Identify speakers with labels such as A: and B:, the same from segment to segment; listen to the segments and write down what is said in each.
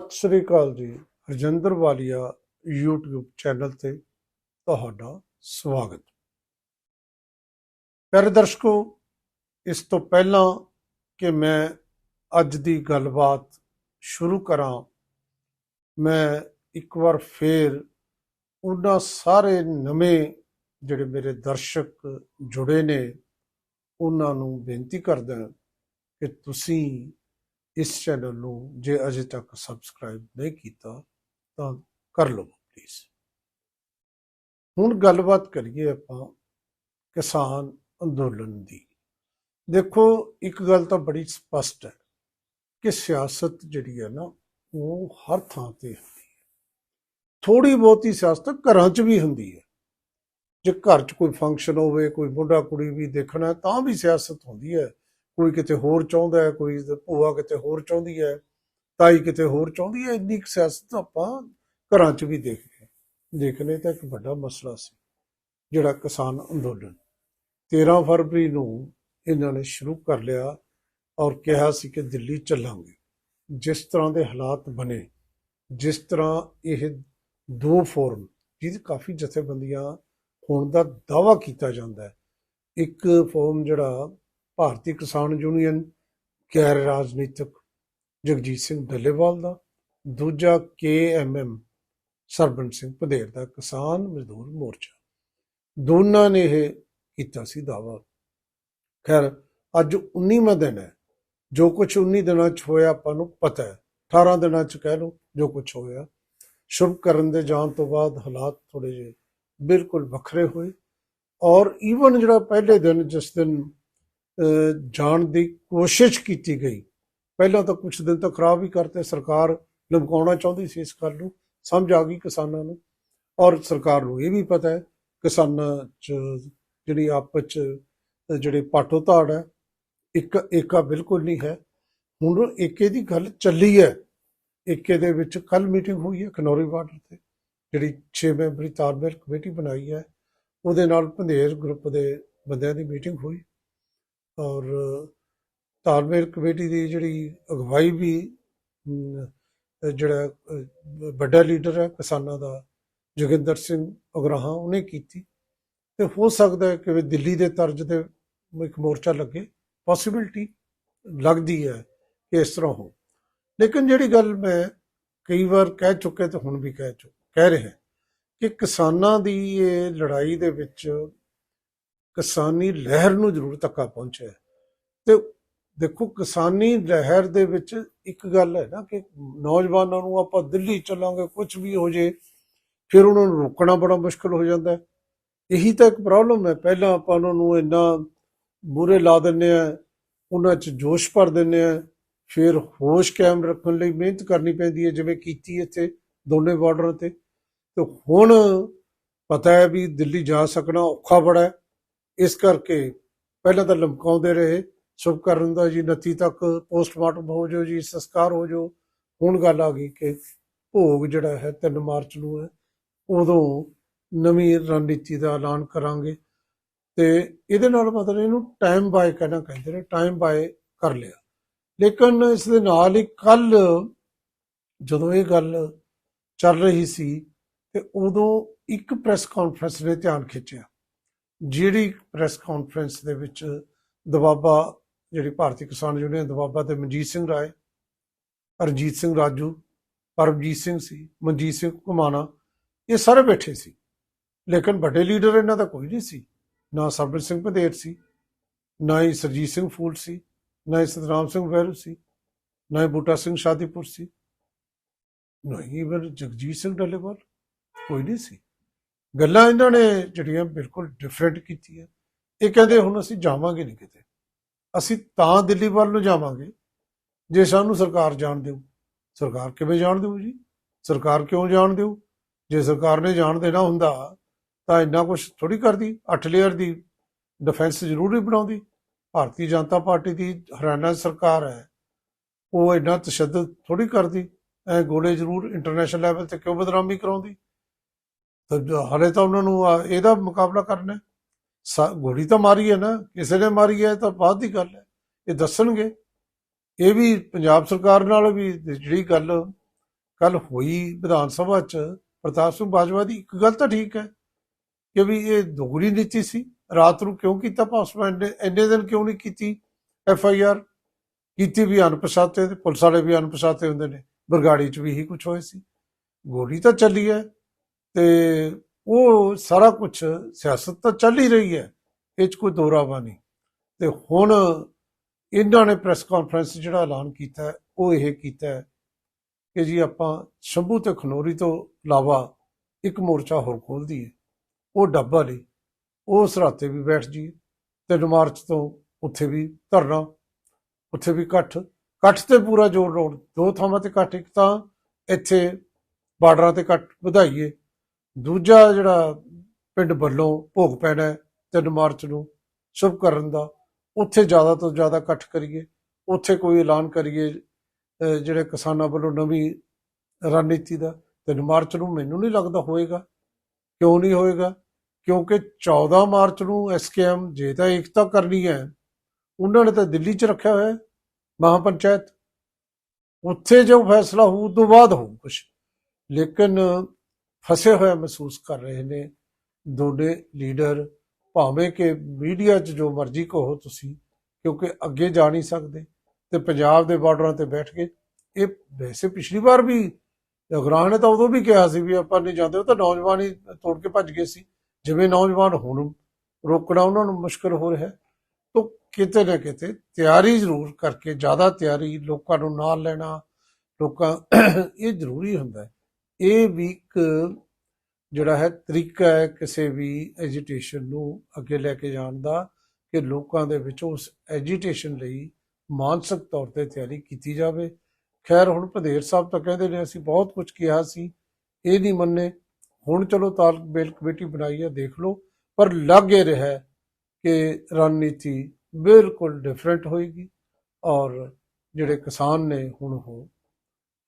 A: ਸਤਿ ਸ੍ਰੀ ਅਕਾਲ ਜੀ। ਰਜਿੰਦਰ ਵਾਲੀਆ YouTube channel ਤੇ ਤੁਹਾਡਾ ਸਵਾਗਤ। ਪਿਆਰੇ ਦਰਸ਼ਕੋ, ਇਸ ਤੋਂ ਪਹਿਲਾਂ ਕਿ ਮੈਂ ਅੱਜ ਦੀ ਗੱਲਬਾਤ ਸ਼ੁਰੂ ਕਰਾਂ, ਮੈਂ ਇੱਕ ਵਾਰ ਫੇਰ ਉਹਨਾਂ ਸਾਰੇ ਨਵੇਂ ਜਿਹੜੇ ਮੇਰੇ ਦਰਸ਼ਕ ਜੁੜੇ ਨੇ, ਉਹਨਾਂ ਨੂੰ ਬੇਨਤੀ ਕਰਦਾ ਕਿ ਤੁਸੀਂ ਇਸ ਚੈਨਲ ਨੂੰ ਜੇ ਅਜੇ ਤੱਕ ਸਬਸਕ੍ਰਾਈਬ ਨਹੀਂ ਕੀਤਾ, ਤਾਂ ਕਰ ਲਓ ਪਲੀਜ਼ ਹੁਣ ਗੱਲਬਾਤ ਕਰੀਏ ਆਪਾਂ ਕਿਸਾਨ ਅੰਦੋਲਨ ਦੀ। ਦੇਖੋ, ਇੱਕ ਗੱਲ ਤਾਂ ਬੜੀ ਸਪਸ਼ਟ ਹੈ ਕਿ ਸਿਆਸਤ ਜਿਹੜੀ ਹੈ ਨਾ, ਉਹ ਹਰ ਥਾਂ ਤੇ ਹੁੰਦੀ ਹੈ। ਥੋੜੀ ਬਹੁਤੀ ਸਿਆਸਤ ਘਰਾਂ 'ਚ ਵੀ ਹੁੰਦੀ ਹੈ। ਜੇ ਘਰ 'ਚ ਕੋਈ ਫੰਕਸ਼ਨ ਹੋਵੇ, ਕੋਈ ਮੁੰਡਾ ਕੁੜੀ ਵੀ ਦੇਖਣਾ, ਤਾਂ ਵੀ ਸਿਆਸਤ ਹੁੰਦੀ ਹੈ। ਕੋਈ ਕਿਤੇ ਹੋਰ ਚਾਹੁੰਦਾ ਹੈ, ਕੋਈ ਭੂਆ ਕਿਤੇ ਹੋਰ ਚਾਹੁੰਦੀ ਹੈ, ਤਾਈ ਕਿਤੇ ਹੋਰ ਚਾਹੁੰਦੀ ਹੈ, ਇੰਨੀ ਕੁ ਸਿਆਸਤ ਆਪਾਂ ਘਰਾਂ 'ਚ ਵੀ ਦੇਖਦੇ ਹਾਂ ਦੇਖਨੇ ਤਾਂ ਇੱਕ ਵੱਡਾ ਮਸਲਾ ਸੀ, ਜਿਹੜਾ ਕਿਸਾਨ ਅੰਦੋਲਨ। 13 ਫਰਵਰੀ ਨੂੰ ਇਹਨਾਂ ਨੇ ਸ਼ੁਰੂ ਕਰ ਲਿਆ ਔਰ ਕਿਹਾ ਸੀ ਕਿ ਦਿੱਲੀ ਚੱਲਾਂਗੇ। ਜਿਸ ਤਰ੍ਹਾਂ ਦੇ ਹਾਲਾਤ ਬਣੇ, ਜਿਸ ਤਰ੍ਹਾਂ ਇਹ ਦੋ ਫੋਰਮ, ਜਿਹਦੇ ਕਾਫੀ ਜਥੇਬੰਦੀਆਂ ਹੋਣ ਦਾ ਦਾਵਾ ਕੀਤਾ ਜਾਂਦਾ ਹੈ, ਇੱਕ ਫੋਰਮ ਜਿਹੜਾ ਭਾਰਤੀ ਕਿਸਾਨ ਯੂਨੀਅਨ, ਗੈਰ ਰਾਜਨੀਤਿਕ ਜਗਜੀਤ ਸਿੰਘ ਡੱਲੇਵਾਲ ਦਾ, ਦੂਜਾ ਕੇਐਮਐਮ ਸਰਬੰਸ ਸਿੰਘ ਪਧੇਰ ਦਾ ਕਿਸਾਨ ਮਜ਼ਦੂਰ ਮੋਰਚਾ। ਦੋਨਾਂ ਨੇ ਇਹ ਕੀਤਾ ਸੀ ਦਾਵਾ ਖੈਰ, ਅੱਜ 19ਵਾਂ ਦਿਨ ਹੈ। ਜੋ ਕੁਝ 19 ਦਿਨਾਂ ਚ ਹੋਇਆ ਆਪਾਂ ਨੂੰ ਪਤਾ ਹੈ। 18 ਦਿਨਾਂ ਚ ਕਹਿ ਲਓ ਜੋ ਕੁਝ ਹੋਇਆ। ਸ਼ੁਭ ਕਰਨ ਦੇ ਜਾਣ ਤੋਂ ਬਾਅਦ ਹਾਲਾਤ ਥੋੜੇ ਜਿਹੇ ਬਿਲਕੁਲ ਵੱਖਰੇ ਹੋਏ। ਔਰ ਈਵਨ ਜਿਹੜਾ ਪਹਿਲੇ ਦਿਨ, ਜਿਸ ਦਿਨ ਜਾਣ ਦੀ ਕੋਸ਼ਿਸ਼ ਕੀਤੀ ਗਈ। ਪਹਿਲਾਂ ਤਾਂ ਕੁਝ ਦਿਨ ਤਾਂ ਖਰਾਬ ਹੀ ਕਰਤੇ। ਸਰਕਾਰ ਲਮਕਾਉਣਾ ਚਾਹੁੰਦੀ ਸੀ ਇਸ ਗੱਲ ਨੂੰ। ਸਮਝ ਆ ਗਈ ਕਿਸਾਨਾਂ ਨੂੰ। ਔਰ ਸਰਕਾਰ ਨੂੰ ਇਹ ਵੀ ਪਤਾ ਹੈ, ਕਿਸਾਨਾਂ ਚ ਜਿਹੜੀ ਆਪਸ ਚ ਜਿਹੜੇ ਪਾਟੋ ਧਾੜ ਹੈ, ਇੱਕ, ਏਕਾ ਬਿਲਕੁਲ ਨਹੀਂ ਹੈ। ਹੁਣ ਏਕੇ ਦੀ ਗੱਲ ਚੱਲੀ ਹੈ। ਏਕੇ ਦੇ ਵਿੱਚ ਕੱਲ ਮੀਟਿੰਗ ਹੋਈ ਹੈ ਖਨੌਰੀ ਬਾਰਡਰ ਤੇ, ਜਿਹੜੀ 6 ਮੈਂਬਰੀ ਤਾਲਮੇਲ ਕਮੇਟੀ ਬਣਾਈ ਹੈ। ਉਹਦੇ ਨਾਲ ਭੰਦੇਰ ਗਰੁੱਪ ਦੇ ਬੰਦਿਆਂ ਦੀ ਮੀਟਿੰਗ ਹੋਈ। ਔਰ ਤਾਲਮੇਲ ਕਮੇਟੀ ਦੀ ਜਿਹੜੀ ਅਗਵਾਈ ਵੀ ਜਿਹੜਾ ਵੱਡਾ ਲੀਡਰ ਹੈ ਕਿਸਾਨਾਂ ਦਾ ਜੋਗਿੰਦਰ ਸਿੰਘ ਉਗਰਾਹਾਂ ਉਹਨੇ ਕੀਤੀ। ਤੇ ਹੋ ਸਕਦਾ ਹੈ ਕਿ ਵੀ ਦਿੱਲੀ ਦੇ ਤਰਜ਼ ਤੇ ਇੱਕ ਮੋਰਚਾ ਲੱਗੇ। ਪੋਸਿਬਿਲਿਟੀ ਲੱਗਦੀ ਹੈ ਕਿ ਇਸ ਤਰ੍ਹਾਂ ਹੋ ਲੇਕਿਨ ਜਿਹੜੀ ਗੱਲ ਮੈਂ ਕਈ ਵਾਰ ਕਹਿ ਚੁੱਕੇ ਤੇ ਹੁਣ ਵੀ ਕਹਿ ਚੁੱਕ, ਕਹਿ ਰਿਹਾ ਕਿ ਕਿਸਾਨਾਂ ਦੀ ਇਹ ਲੜਾਈ ਦੇ ਵਿੱਚ ਕਿਸਾਨੀ ਲਹਿਰ ਨੂੰ ਜ਼ਰੂਰ ਧੱਕਾ ਪਹੁੰਚਿਆ ਹੈ। ਤੇ ਦੇਖੋ, ਕਿਸਾਨੀ ਲਹਿਰ ਦੇ ਵਿੱਚ ਇੱਕ ਗੱਲ ਹੈ ਨਾ ਕਿ ਨੌਜਵਾਨਾਂ ਨੂੰ ਆਪਾਂ ਦਿੱਲੀ ਚੱਲਾਂਗੇ ਕੁਝ ਵੀ ਹੋ ਜੇ, ਫਿਰ ਉਹਨਾਂ ਨੂੰ ਰੋਕਣਾ ਬੜਾ ਮੁਸ਼ਕਲ ਹੋ ਜਾਂਦਾ ਹੈ। ਇਹੀ ਤਾਂ ਇੱਕ ਪ੍ਰੋਬਲਮ ਹੈ। ਪਹਿਲਾਂ ਆਪਾਂ ਉਹਨਾਂ ਨੂੰ ਇੰਨਾ ਬੁਰੇ ਲਾ ਦਿੰਨੇ ਆ ਉਹਨਾਂ 'ਚ ਜੋਸ਼ ਭਰ ਦਿੰਨੇ ਆ ਫਿਰ ਹੋਸ਼ ਕਾਇਮ ਰੱਖਣ ਲਈ ਮਿਹਨਤ ਕਰਨੀ ਪੈਂਦੀ ਹੈ, ਜਿਵੇਂ ਕੀਤੀ ਇੱਥੇ ਦੋਨੇ ਬਾਰਡਰਾਂ ਤੇ। ਤੇ ਹੁਣ ਪਤਾ ਹੈ ਵੀ ਦਿੱਲੀ ਜਾ ਸਕਣਾ ਔਖਾ ਬੜਾ ਹੈ। ਇਸ ਕਰਕੇ ਪਹਿਲਾਂ ਤਾਂ ਲਮਕਾਉਂਦੇ ਰਹੇ, ਸ਼ੁਭ ਕਰਨ ਦਾ ਜੀ 29 ਤੱਕ ਪੋਸਟਮਾਰਟਮ ਹੋ ਜਾਓ ਜੀ, ਸੰਸਕਾਰ ਹੋ ਜਾਓ। ਹੁਣ ਗੱਲ ਆ ਗਈ ਕਿ ਭੋਗ ਜਿਹੜਾ ਹੈ 3 ਮਾਰਚ ਨੂੰ ਹੈ, ਉਦੋਂ ਨਵੀਂ ਰਣਨੀਤੀ ਦਾ ਐਲਾਨ ਕਰਾਂਗੇ। ਤੇ ਇਹਦੇ ਨਾਲ ਮਤਲਬ ਇਹਨੂੰ ਟਾਈਮ ਬਾਏ ਕਹਿਣਾ ਕਹਿੰਦੇ ਨੇ ਟਾਈਮ ਬਾਏ ਕਰ ਲਿਆ। ਲੇਕਿਨ ਇਸ ਦੇ ਨਾਲ ਹੀ ਕੱਲ ਜਦੋਂ ਇਹ ਗੱਲ ਚੱਲ ਰਹੀ ਸੀ, ਤੇ ਉਦੋਂ ਇੱਕ ਪ੍ਰੈਸ ਕਾਨਫਰੰਸ ਨੇ ਧਿਆਨ ਖਿੱਚਿਆ। ਜਿਹੜੀ ਪ੍ਰੈਸ ਕਾਨਫਰੰਸ ਦੇ ਵਿੱਚ ਦਬਾਬਾ, ਜਿਹੜੀ ਭਾਰਤੀ ਕਿਸਾਨ ਯੂਨੀਅਨ ਦਬਾਬਾ ਤੇ ਮਨਜੀਤ ਸਿੰਘ ਰਾਏ ਅਰਜੀਤ ਸਿੰਘ ਰਾਜੂ, ਪਰਮਜੀਤ ਸਿੰਘ ਸੀ, ਮਨਜੀਤ ਸਿੰਘ ਘੁਮਾਣਾ, ਇਹ ਸਾਰੇ ਬੈਠੇ ਸੀ। ਲੇਕਿਨ ਵੱਡੇ ਲੀਡਰ ਇਹਨਾਂ ਦਾ ਕੋਈ ਨਹੀਂ ਸੀ। ਨਾ ਸਰਬਜੀਤ ਸਿੰਘ ਭਦੇਰ ਸੀ, ਨਾ ਹੀ ਸਰਜੀਤ ਸਿੰਘ ਫੂਲ ਸੀ, ਨਾ ਹੀ ਸਤਨਾਮ ਸਿੰਘ ਵੈਰੂ ਸੀ, ਨਾ ਹੀ ਬੂਟਾ ਸਿੰਘ ਸ਼ਾਦੀਪੁਰ ਸੀ। ਨਾ ਹੀ ਇਵਨ ਜਗਜੀਤ ਸਿੰਘ ਡੱਲੇਵਾਲ, ਕੋਈ ਨਹੀਂ ਸੀ। ਗੱਲਾਂ ਇਹਨਾਂ ਨੇ ਜਿਹੜੀਆਂ ਬਿਲਕੁਲ ਡਿਫਰੈਂਟ ਕੀਤੀਆਂ। ਇਹ ਕਹਿੰਦੇ ਹੁਣ ਅਸੀਂ ਜਾਵਾਂਗੇ ਨਹੀਂ ਕਿਤੇ। ਅਸੀਂ ਤਾਂ ਦਿੱਲੀ ਵੱਲ ਨੂੰ ਜਾਵਾਂਗੇ, ਜੇ ਸਾਨੂੰ ਸਰਕਾਰ ਜਾਣ ਦਿਓ ਸਰਕਾਰ ਕਿਵੇਂ ਜਾਣ ਦਿਓ ਜੀ? ਸਰਕਾਰ ਕਿਉਂ ਜਾਣ ਦਿਓ ਜੇ ਸਰਕਾਰ ਨੇ ਜਾਣ ਦੇਣਾ ਹੁੰਦਾ, ਤਾਂ ਇੰਨਾ ਕੁਝ ਥੋੜੀ ਕਰਦੀ। 8 ਲੇਅਰ ਦੀ ਡਿਫੈਂਸ ਜ਼ਰੂਰ ਨਹੀਂ ਬਣਾਉਂਦੀ। ਭਾਰਤੀ ਜਨਤਾ ਪਾਰਟੀ ਦੀ ਹਰਿਆਣਾ ਸਰਕਾਰ ਹੈ, ਉਹ ਇੰਨਾ ਤਸ਼ੱਦਦ ਥੋੜੀ ਕਰਦੀ। ਐ ਗੋਲੇ ਜ਼ਰੂਰ ਇੰਟਰਨੈਸ਼ਨਲ ਲੈਵਲ ਤੇ ਕਿਉਂ ਬਦਨਾਮੀ ਕਰਾਉਂਦੀ? ਹਾਲੇ ਤਾਂ ਉਹਨਾਂ ਨੂੰ ਇਹਦਾ ਮੁਕਾਬਲਾ ਕਰਨਾ ਸਾ- ਗੋਲੀ ਤਾਂ ਮਾਰੀ ਹੈ ਨਾ, ਕਿਸੇ ਨੇ ਮਾਰੀ ਹੈ, ਇਹ ਤਾਂ ਬਾਅਦ ਦੀ ਗੱਲ ਹੈ। ਇਹ ਦੱਸਣਗੇ। ਇਹ ਵੀ ਪੰਜਾਬ ਸਰਕਾਰ ਨਾਲ ਵੀ ਜਿਹੜੀ ਗੱਲ ਕੱਲ ਹੋਈ ਵਿਧਾਨ ਸਭਾ ਚ, ਪ੍ਰਤਾਪ ਸਿੰਘ ਬਾਜਵਾ ਦੀ, ਇੱਕ ਗੱਲ ਤਾਂ ਠੀਕ ਹੈ ਕਿ ਵੀ ਇਹ ਦੋਗਲੀ ਨੀਤੀ ਸੀ। ਰਾਤ ਨੂੰ ਕਿਉਂ ਕੀਤਾ ਪਾਸਪੋਰਟ ਇੰਨੇ ਦਿਨ ਕਿਉਂ ਨਹੀਂ ਕੀਤੀ? ਐਫ ਆਈ ਆਰ ਕੀਤੀ ਵੀ ਅਣਪਛਾਤੇ, ਤੇ ਪੁਲਿਸ ਵਾਲੇ ਵੀ ਅਣਪਛਾਤੇ ਹੁੰਦੇ ਨੇ। ਬਰਗਾੜੀ ਚ ਵੀ ਇਹੀ ਕੁਝ ਹੋਇਆ ਸੀ। ਗੋਲੀ ਤਾਂ ਚੱਲੀ ਹੈ। ਤੇ ਉਹ ਸਾਰਾ ਕੁਝ ਸਿਆਸਤ ਤਾਂ ਚੱਲ ਹੀ ਰਹੀ ਹੈ, ਇਹ ਚ ਕੋਈ ਦੋਰਾਵਾ ਨਹੀਂ। ਤੇ ਹੁਣ ਇਹਨਾਂ ਨੇ ਪ੍ਰੈਸ ਕਾਨਫਰੰਸ ਜਿਹੜਾ ਐਲਾਨ ਕੀਤਾ, ਉਹ ਇਹ ਕੀਤਾ ਕਿ ਜੀ ਆਪਾਂ ਸ਼ੰਭੂ ਤੇ ਖਨੋਰੀ ਤੋਂ ਇਲਾਵਾ ਇੱਕ ਮੋਰਚਾ ਹੋਰ ਖੋਲ ਦਈਏ। ਉਹ ਡੱਬਾ ਲਈ ਉਹ ਸਰਾਤੇ ਵੀ ਬੈਠ ਜੀ 3 ਮਾਰਚ ਤੋਂ ਉੱਥੇ ਵੀ ਧਰਨਾ, ਉੱਥੇ ਵੀ ਇਕੱਠ। ਇਕੱਠ ਤੇ ਪੂਰਾ ਜ਼ੋਰ ਲਾਉਣ, ਦੋ ਥਾਵਾਂ ਤੇ ਇਕੱਠ, ਇੱਕ ਤਾਂ ਇੱਥੇ ਬਾਰਡਰਾਂ ਤੇ ਇਕੱਠ ਵਧਾਈਏ ਦੂਜਾ ਜਿਹੜਾ ਪਿੰਡ ਵੱਲੋਂ ਭੋਗ ਪੈਣਾ ਹੈ 3 ਮਾਰਚ ਨੂੰ ਸ਼ੁਭ ਕਰਨ ਦਾ, ਉੱਥੇ ਜ਼ਿਆਦਾ ਤੋਂ ਜ਼ਿਆਦਾ ਇਕੱਠ ਕਰੀਏ, ਉੱਥੇ ਕੋਈ ਐਲਾਨ ਕਰੀਏ ਜਿਹੜੇ ਕਿਸਾਨਾਂ ਵੱਲੋਂ ਨਵੀਂ ਰਣਨੀਤੀ ਦਾ 3 ਮਾਰਚ ਨੂੰ ਮੈਨੂੰ ਨਹੀਂ ਲੱਗਦਾ ਹੋਏਗਾ। ਕਿਉਂ ਨਹੀਂ ਹੋਏਗਾ? ਕਿਉਂਕਿ 14 ਮਾਰਚ ਨੂੰ ਐਸਕੇਐਮ ਜੇ ਤਾਂ ਏਕਤਾ ਕਰਨੀ ਹੈ, ਉਹਨਾਂ ਨੇ ਤਾਂ ਦਿੱਲੀ 'ਚ ਰੱਖਿਆ ਹੋਇਆ ਹੈ, ਮਹਾਪੰਚਾਇਤ। ਉੱਥੇ ਜੋ ਫੈਸਲਾ ਹੋਊ ਤੋਂ ਬਾਅਦ ਹੋਊ ਕੁਝ ਲੇਕਿਨ ਫਸੇ ਹੋਇਆ ਮਹਿਸੂਸ ਕਰ ਰਹੇ ਨੇ। ਦੋਨੇ ਲੀਡਰ ਭਾਵੇਂ ਕਿ ਮੀਡੀਆ 'ਚ ਜੋ ਮਰਜ਼ੀ ਕਹੋ ਤੁਸੀਂ, ਕਿਉਂਕਿ ਅੱਗੇ ਜਾ ਨਹੀਂ ਸਕਦੇ ਤੇ ਪੰਜਾਬ ਦੇ ਬਾਰਡਰਾਂ ਤੇ ਬੈਠ ਕੇ ਇਹ ਵੈਸੇ ਪਿਛਲੀ ਵਾਰ ਵੀ ਅਗਰਾਂ ਨੇ ਤਾਂ ਉਦੋਂ ਵੀ ਕਿਹਾ ਸੀ ਵੀ ਆਪਾਂ ਨਹੀਂ ਜਾਂਦੇ, ਉਹ ਤਾਂ ਨੌਜਵਾਨ ਹੀ ਤੋੜ ਕੇ ਭੱਜ ਗਏ ਸੀ। ਜਿਵੇਂ ਨੌਜਵਾਨ ਹੁਣ ਰੋਕਣਾ ਉਹਨਾਂ ਨੂੰ ਮੁਸ਼ਕਲ ਹੋ ਰਿਹਾ ਤਾਂ ਕਿਤੇ ਨਾ ਕਿਤੇ ਤਿਆਰੀ ਜ਼ਰੂਰ ਕਰਕੇ, ਜ਼ਿਆਦਾ ਤਿਆਰੀ ਲੋਕਾਂ ਨੂੰ ਨਾਲ ਲੈਣਾ, ਲੋਕਾਂ, ਇਹ ਜ਼ਰੂਰੀ ਹੁੰਦਾ ਹੈ। ਇਹ ਵੀ ਇੱਕ ਜਿਹੜਾ ਹੈ ਤਰੀਕਾ ਹੈ ਕਿਸੇ ਵੀ ਐਜੀਟੇਸ਼ਨ ਨੂੰ ਅੱਗੇ ਲੈ ਕੇ ਜਾਣ ਦਾ ਕਿ ਲੋਕਾਂ ਦੇ ਵਿੱਚ ਉਸ ਐਜੀਟੇਸ਼ਨ ਲਈ ਮਾਨਸਿਕ ਤੌਰ ਤੇ ਤਿਆਰੀ ਕੀਤੀ ਜਾਵੇ। ਖੈਰ, ਹੁਣ ਭਦੇਰ ਸਾਹਿਬ ਤਾਂ ਕਹਿੰਦੇ ਨੇ, ਅਸੀਂ ਬਹੁਤ ਕੁਝ ਕਿਹਾ ਸੀ, ਇਹ ਨਹੀਂ ਮੰਨੇ। ਹੁਣ ਚਲੋ ਤਾਲਕ ਬੇਲ ਕਮੇਟੀ ਬਣਾਈ ਹੈ, ਦੇਖ ਲਓ। ਪਰ ਲੱਗ ਇਹ ਰਿਹਾ ਕਿ ਰਣਨੀਤੀ ਬਿਲਕੁਲ ਡਿਫਰੈਂਟ ਹੋਏਗੀ ਔਰ ਜਿਹੜੇ ਕਿਸਾਨ ਨੇ, ਹੁਣ ਉਹ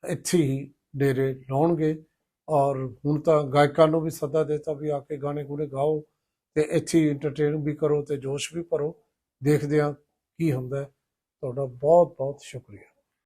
A: ਇੱਥੇ ਹੀ ਡੇਰੇ ਲਾਉਣਗੇ। ਔਰ ਹੁਣ ਤਾਂ ਗਾਇਕਾਂ ਨੂੰ ਵੀ ਸੱਦਾ ਦਿੱਤਾ ਵੀ ਆ ਕੇ ਗਾਣੇ ਗੂਣੇ ਗਾਓ ਤੇ ਇੱਥੇ ਇੰਟਰਟੇਨ ਵੀ ਕਰੋ ਤੇ ਜੋਸ਼ ਵੀ ਭਰੋ। ਦੇਖਦੇ ਹਾਂ ਕੀ ਹੁੰਦਾ। ਤੁਹਾਡਾ ਬਹੁਤ ਬਹੁਤ ਸ਼ੁਕਰੀਆ।